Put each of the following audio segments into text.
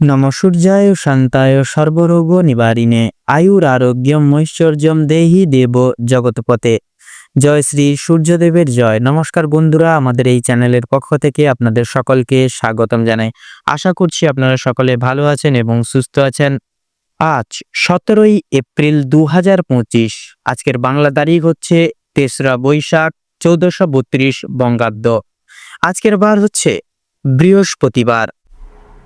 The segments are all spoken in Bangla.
নম সূর্যায় শান্তায় সর্বরোগ নিবারিণে। আয়ুর আরোগ্যম ঐশ্বর্যম দেহি দেব জগৎপতে জয় শ্রী সূর্যদেবের জয়। নমস্কার বন্ধুরা, আমাদের এই চ্যানেলের পক্ষ থেকে আপনাদের সকলকে স্বাগতম জানাই। আশা করছি আপনারা সকলে ভালো আছেন এবং সুস্থ আছেন। আজ সতেরোই এপ্রিল দু হাজার পঁচিশ, আজকের বাংলা তারিখ হচ্ছে তেসরা বৈশাখ, চৌদ্দশো বত্রিশ বঙ্গাব্দ। আজকের বার হচ্ছে বৃহস্পতিবার।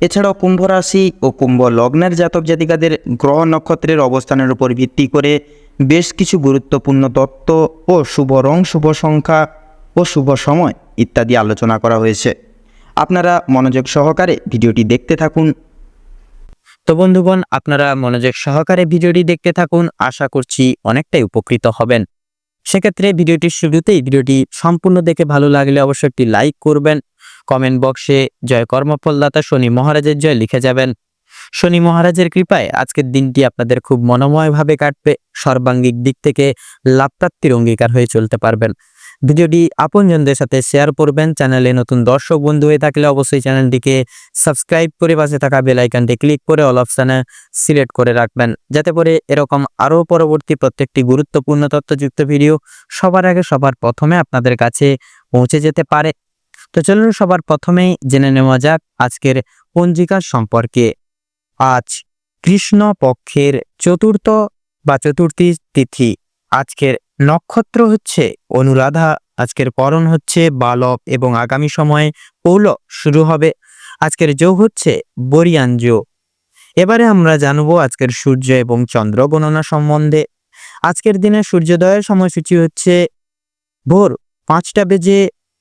এছাড়াও কুম্ভ রাশি ও কুম্ভ লগ্নের জাতক জাতিকাদের গ্রহ নক্ষত্রের অবস্থানের উপর ভিত্তি করে বেশ কিছু গুরুত্বপূর্ণ তত্ত্ব ও শুভ রং, শুভ সংখ্যা ও শুভ সময় ইত্যাদি আলোচনা করা হয়েছে। আপনারা মনোযোগ সহকারে ভিডিওটি দেখতে থাকুন। তো বন্ধুগণ, আপনারা মনোযোগ সহকারে ভিডিওটি দেখতে থাকুন। আশা করছি অনেকটাই উপকৃত হবেন। সেক্ষেত্রে ভিডিওটির শুরুতেই ভিডিওটি সম্পূর্ণ দেখে ভালো লাগলে অবশ্যই একটি লাইক করবেন। কমেন্ট বক্সে জয় কর্মফলদাতা শনি মহারাজের জয় লিখে যাবেন। শনি মহারাজের কৃপায় আজকের দিনটি আপনাদের খুব মনোময়ভাবে কাটবে, সর্বাঙ্গিক দিক থেকে লাভপ্রাপ্তির অঙ্গীকার হয়ে চলতে পারবেন। ভিডিওটি আপনজনদের সাথে শেয়ার করবেন, চ্যানেলে নতুন দর্শক বন্ধু হয়ে থাকলে অবশ্যই চ্যানেলটিকে সাবস্ক্রাইব করে পাশে থাকা বেল আইকনটি ক্লিক করে অল অপশানে সিলেক্ট করে রাখবেন। যাতে করে এরকম আরও পরবর্তী প্রত্যেকটি গুরুত্বপূর্ণ তথ্যযুক্ত ভিডিও সবার আগে সবার প্রথমে আপনাদের কাছে পৌঁছে যেতে পারে। তো চলুন সবার প্রথমেই জেনে নেওয়া যাক আজকের পঞ্জিকার সম্পর্কে। আজ কৃষ্ণ পক্ষের চতুর্থ বা চতুর্থী তিথি। আজকের নক্ষত্র হচ্ছে অনুরাধা, আজকের করণ হচ্ছে বালক এবং আগামী সময়ে পৌল শুরু হবে। আজকের যোগ হচ্ছে বরিয়ান যোগ এবারে আমরা জানব আজকের সূর্য এবং চন্দ্র গণনা সম্বন্ধে। আজকের দিনে সূর্যোদয়ের সময়সূচি হচ্ছে ভোর পাঁচটা বেজে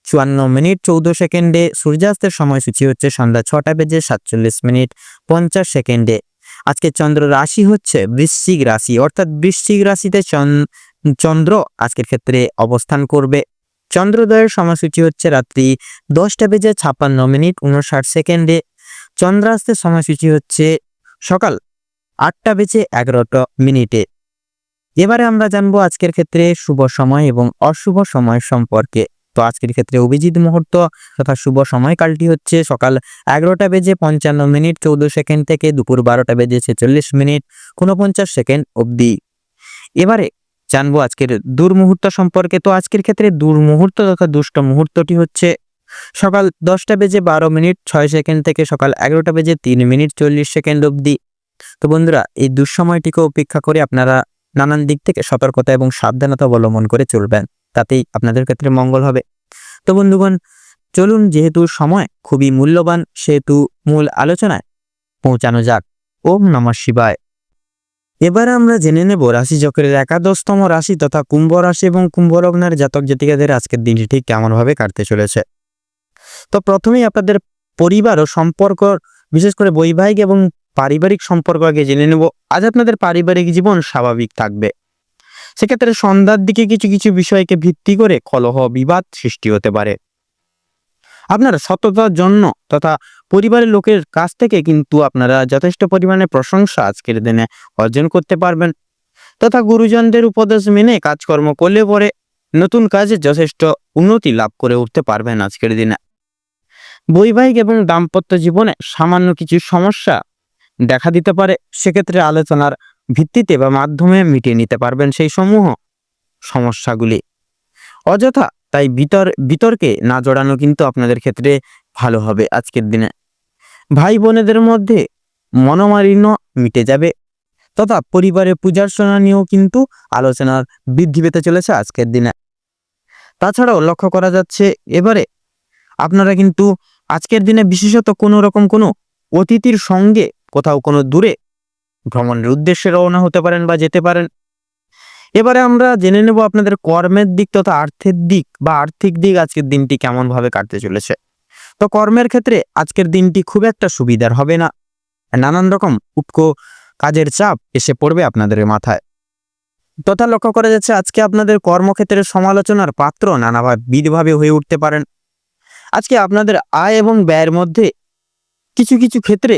চুয়ান্ন মিনিট চৌদ্দ সেকেন্ডে সূর্যাস্তের সময়সূচি হচ্ছে সন্ধ্যা ছটা বেজে সাতচল্লিশ মিনিট পঞ্চাশ সেকেন্ডে। আজকে চন্দ্র রাশি হচ্ছে বৃশ্চিক রাশি, অর্থাৎ বৃশ্চিক রাশিতে চন- চন্দ্র আজকের ক্ষেত্রে অবস্থান করবে। চন্দ্রোদয়ের সময়সূচি হচ্ছে রাত্রি দশটা বেজে ছাপ্পান্ন মিনিট উনষাট সেকেন্ডে। চন্দ্রাস্তের সময়সূচি হচ্ছে সকাল আটটা বেজে এগারোটা মিনিটে। এবারে আমরা জানব আজকের ক্ষেত্রে শুভ সময় এবং অশুভ সময় সম্পর্কে। তো আজকের ক্ষেত্রে অভিজিৎ মুহূর্ত তথা শুভ সময়কালটি হচ্ছে সকাল এগারোটা বেজে পঞ্চান্ন মিনিট চৌদ্দ সেকেন্ড থেকে দুপুর বারোটা বেজে ছেচল্লিশ মিনিট ঊনপঞ্চাশ সেকেন্ড অবধি। এবারে জানব আজকের দুর্মুহূর্ত সম্পর্কে। তো আজকের ক্ষেত্রে দুর্মুহূর্ত তথা দুষ্ট মুহূর্তটি হচ্ছে সকাল দশটা বেজে বারো মিনিট ছয় সেকেন্ড থেকে সকাল এগারোটা বেজে তিন মিনিট চল্লিশ সেকেন্ড অবধি। তো বন্ধুরা, এই দুঃসময়টিকে উপেক্ষা করে আপনারা নানান দিক থেকে সতর্কতা এবং সাবধানতা অবলম্বন করে চলবেন। তাতেই আপনাদের ক্ষেত্রে মঙ্গল হবে। তো বন্ধুগণ, চলুন যেহেতু সময় খুবই মূল্যবান, সেহেতু মূল আলোচনায় পৌঁছানো যাক। ওম নমঃ শিবায়। এবারে আমরা জেনে নেব রাশি চক্রের একাদশতম রাশি তথা কুম্ভ রাশি এবং কুম্ভ লগ্নের জাতক জাতিকাদের আজকের দিনটি ঠিক কেমনভাবে কাটতে চলেছে। তো প্রথমেই আপনাদের পরিবার ও সম্পর্ক, বিশেষ করে বৈবাহিক এবং পারিবারিক সম্পর্ক আগে জেনে নেব। আজ আপনাদের পারিবারিক জীবন স্বাভাবিক থাকবে। সেক্ষেত্রে সন্ধ্যার দিকে কিছু কিছু বিষয়কে ভিত্তি করে কলহ বিবাদ সৃষ্টি হতে পারে। আপনার সততার জন্য তথা পরিবারের লোকের কাছ থেকে কিন্তু আপনারা যথেষ্ট পরিমাণে প্রশংসা আজকের দিনে অর্জন করতে পারবেন। তথা গুরুজনদের উপদেশ মেনে কাজকর্ম করলে পরে নতুন কাজে যথেষ্ট উন্নতি লাভ করে উঠতে পারবেন আজকের দিনে। বৈবাহিক এবং দাম্পত্য জীবনে সামান্য কিছু সমস্যা দেখা দিতে পারে। সেক্ষেত্রে আলোচনার ভিত্তিতে বা মাধ্যমে মিটিয়ে নিতে পারবেন সেই সমূহ সমস্যাগুলি। অযথা তাই বিতর, বিতর্কে না জড়ানো কিন্তু আপনাদের ক্ষেত্রে ভালো হবে আজকের দিনে। ভাই বোনেদের মধ্যে মনোমালিন্য মিটে যাবে তথা পরিবারের পূজার্চনা নিয়েও কিন্তু আলোচনার বৃদ্ধি পেতে চলেছে আজকের দিনে। তাছাড়াও লক্ষ্য করা যাচ্ছে এবারে আপনারা কিন্তু আজকের দিনে বিশেষত কোনো রকম কোনো অতিথির সঙ্গে কোথাও কোনো দূরে ভ্রমণের উদ্দেশ্যে রওনা হতে পারেন বা যেতে পারেন। এবারে আমরা জেনে নেব আপনাদের কর্মের দিক তথা আর্থের দিক বা আর্থিক দিক আজকের দিনটি কেমন ভাবে কাটতে চলেছে। তো কর্মের ক্ষেত্রে আজকের দিনটি খুব একটা সুবিধার হবে না। নানান রকম উটকো কাজের চাপ এসে পড়বে আপনাদের মাথায়। তথা লক্ষ্য করা যাচ্ছে আজকে আপনাদের কর্মক্ষেত্রের সমালোচনার পাত্র নানাভাবে বিধভাবে হয়ে উঠতে পারেন। আজকে আপনাদের আয় এবং ব্যয়ের মধ্যে কিছু কিছু ক্ষেত্রে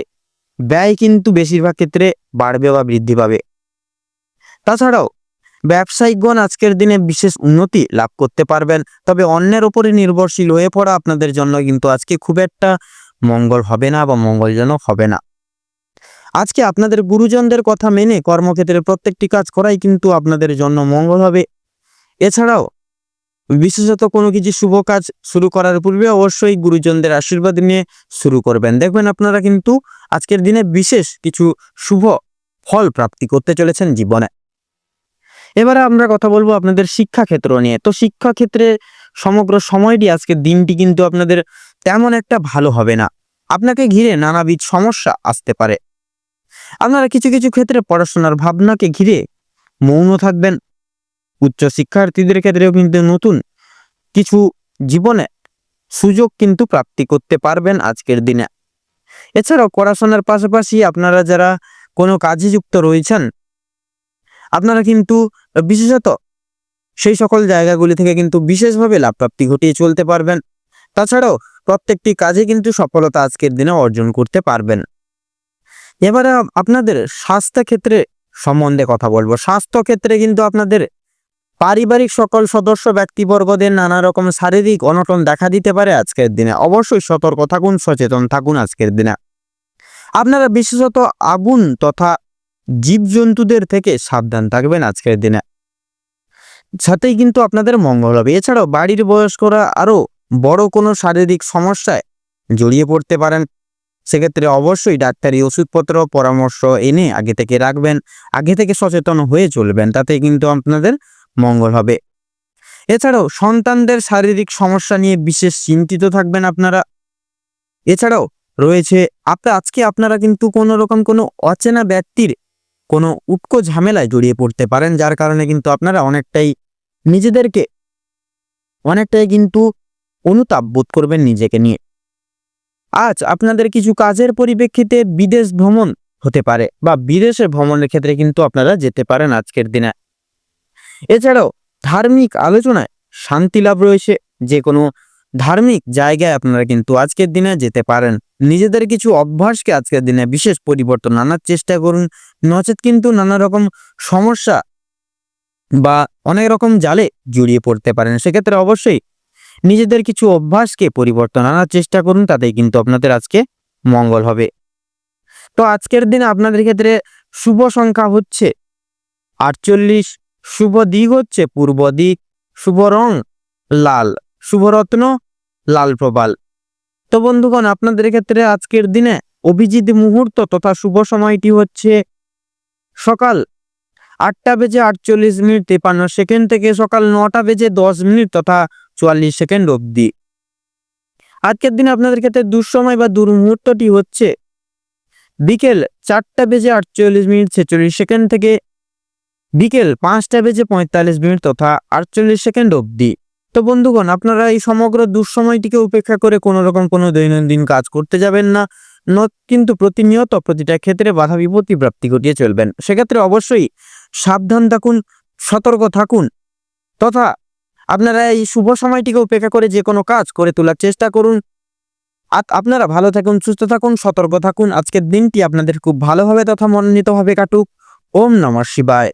ব্যয় কিন্তু বেশিরভাগ ক্ষেত্রে বাড়বে বা বৃদ্ধি পাবে। তাছাড়াও, ব্যবসায়িকগণ আজকের দিনে বিশেষ উন্নতি লাভ করতে পারবেন, তবে অন্যের উপরে নির্ভরশীল হয়ে পড়া আপনাদের জন্য কিন্তু আজকে খুব একটা মঙ্গল হবে না বা মঙ্গলজনক হবে না। আজকে আপনাদের গুরুজনদের কথা মেনে কর্মক্ষেত্রে প্রত্যেকটি কাজ করাই কিন্তু আপনাদের জন্য মঙ্গল হবে। এছাড়াও বিশেষত কোনো কিছু শুভ কাজ শুরু করার পূর্বে অবশ্যই গুরুজনদের আশীর্বাদ নিয়ে শুরু করবেন। দেখবেন আপনারা কিন্তু আজকের দিনে বিশেষ কিছু শুভ ফল প্রাপ্তি করতে চলেছেন জীবনে। এবারে আমরা কথা বলব আপনাদের শিক্ষাক্ষেত্র নিয়ে। তো শিক্ষাক্ষেত্রে সমগ্র সময়টি, আজকের দিনটি কিন্তু আপনাদের তেমন একটা ভালো হবে না। আপনাকে ঘিরে নানাবিধ সমস্যা আসতে পারে। আপনারা কিছু কিছু ক্ষেত্রে পড়াশোনার ভাবনাকে ঘিরে মৌন থাকবেন উচ্চ শিক্ষার্থীদের ক্ষেত্রেও কিন্তু নতুন কিছু জীবনে সুযোগ কিন্তু প্রাপ্তি করতে পারবেন আজকের দিনে। এছাড়াও পড়াশোনার পাশাপাশি আপনারা যারা কোনো কাজে যুক্ত রয়েছেন, আপনারা কিন্তু বিশেষত সেই সকল জায়গাগুলি থেকে কিন্তু বিশেষভাবে লাভ প্রাপ্তি ঘটিয়ে চলতে পারবেন। তাছাড়াও প্রত্যেকটি কাজে কিন্তু সফলতা আজকের দিনে অর্জন করতে পারবেন। এবারে আপনাদের স্বাস্থ্য ক্ষেত্রে সম্বন্ধে কথা বলব। স্বাস্থ্য ক্ষেত্রে কিন্তু আপনাদের পারিবারিক সকল সদস্য ব্যক্তিবর্গদের নানা রকম শারীরিক অনটন দেখা দিতে পারে আজকের দিনে। অবশ্যই সতর্ক থাকুন, সচেতন থাকুন আজকের দিনে। আপনারা বিশেষত আগুন তথা জীবজন্তুদের থেকে সাবধান থাকবেন আজকের দিনে। সাথেই কিন্তু আপনাদের মঙ্গল হবে। এছাড়াও বাড়ির বয়স্করা আরও বড় কোনো শারীরিক সমস্যায় জড়িয়ে পড়তে পারেন। সেক্ষেত্রে অবশ্যই ডাক্তারি ওষুধপত্র, পরামর্শ এনে আগে থেকে রাখবেন, আগে থেকে সচেতন হয়ে চলবেন। তাতে কিন্তু আপনাদের মঙ্গল হবে। এছাড়াও সন্তানদের শারীরিক সমস্যা নিয়ে বিশেষ চিন্তিত থাকবেন আপনারা। এছাড়াও রয়েছে আপনার আজকে আপনারা কিন্তু কোনো রকম কোনো অচেনা ব্যক্তির কোনো উটকো ঝামেলায় জড়িয়ে পড়তে পারেন, যার কারণে কিন্তু আপনারা অনেকটাই নিজেদেরকে, অনেকটাই কিন্তু অনুতাপ বোধ করবেন নিজেকে নিয়ে। আজ আপনাদের কিছু কাজের পরিপ্রেক্ষিতে বিদেশ ভ্রমণ হতে পারে, বা বিদেশে ভ্রমণের ক্ষেত্রে কিন্তু আপনারা যেতে পারেন আজকের দিনে। এছাড়াও ধার্মিক আলোচনায় শান্তি লাভ রয়েছে। যে কোনো ধার্মিক জায়গায় আপনারা কিন্তু আজকের দিনে যেতে পারেন। নিজেদের কিছু অভ্যাসকে আজকের দিনে বিশেষ পরিবর্তন আনার চেষ্টা করুন। নচেত কিন্তু নানা রকম সমস্যা বা অনেক রকম জালে জড়িয়ে পড়তে পারেন। সেক্ষেত্রে অবশ্যই নিজেদের কিছু অভ্যাসকে পরিবর্তন আনার চেষ্টা করুন, তাতেই কিন্তু আপনাদের আজকে মঙ্গল হবে। তো আজকের দিনে আপনাদের ক্ষেত্রে শুভ সংখ্যা হচ্ছে আটচল্লিশ শুভ দিক হচ্ছে পূর্ব দিক, শুভ রং লাল শুভরত্ন লাল প্রবাল। তো বন্ধুগণ, আপনাদের ক্ষেত্রে আজকের দিনে অভিজিৎ মুহূর্ত তথা শুভ সময়টি হচ্ছে সকাল আটটা বেজে আটচল্লিশ মিনিট তেপান্ন সেকেন্ড থেকে সকাল নটা বেজে দশ মিনিট তথা চুয়াল্লিশ সেকেন্ড অবধি। আজকের দিনে আপনাদের ক্ষেত্রে দুঃসময় বা দুর্মুহূর্তটি হচ্ছে বিকেল চারটা বেজে আটচল্লিশ মিনিট ছেচল্লিশ সেকেন্ড থেকে বিকেল পাঁচটা বেজে পঁয়তাল্লিশ মিনিট তথা আটচল্লিশ সেকেন্ড অবধি। তো বন্ধুগণ, আপনারা এই সমগ্র দুঃসময়টিকে উপেক্ষা করে কোনো রকম কোনো দৈনন্দিন কাজ করতে যাবেন না কিন্তু প্রতিনিয়ত প্রতিটা ক্ষেত্রে বাধা বিপত্তি প্রাপ্তি ঘটিয়ে চলবেন। সেক্ষেত্রে অবশ্যই সাবধান থাকুন, সতর্ক থাকুন তথা আপনারা এই শুভ সময়টিকে উপেক্ষা করে যে কোনো কাজ করে তোলার চেষ্টা করুন। আপনারা ভালো থাকুন, সুস্থ থাকুন, সতর্ক থাকুন। আজকের দিনটি আপনাদের খুব ভালোভাবে তথা মনোনীতভাবে কাটুক। ওম নমঃ শিবায়।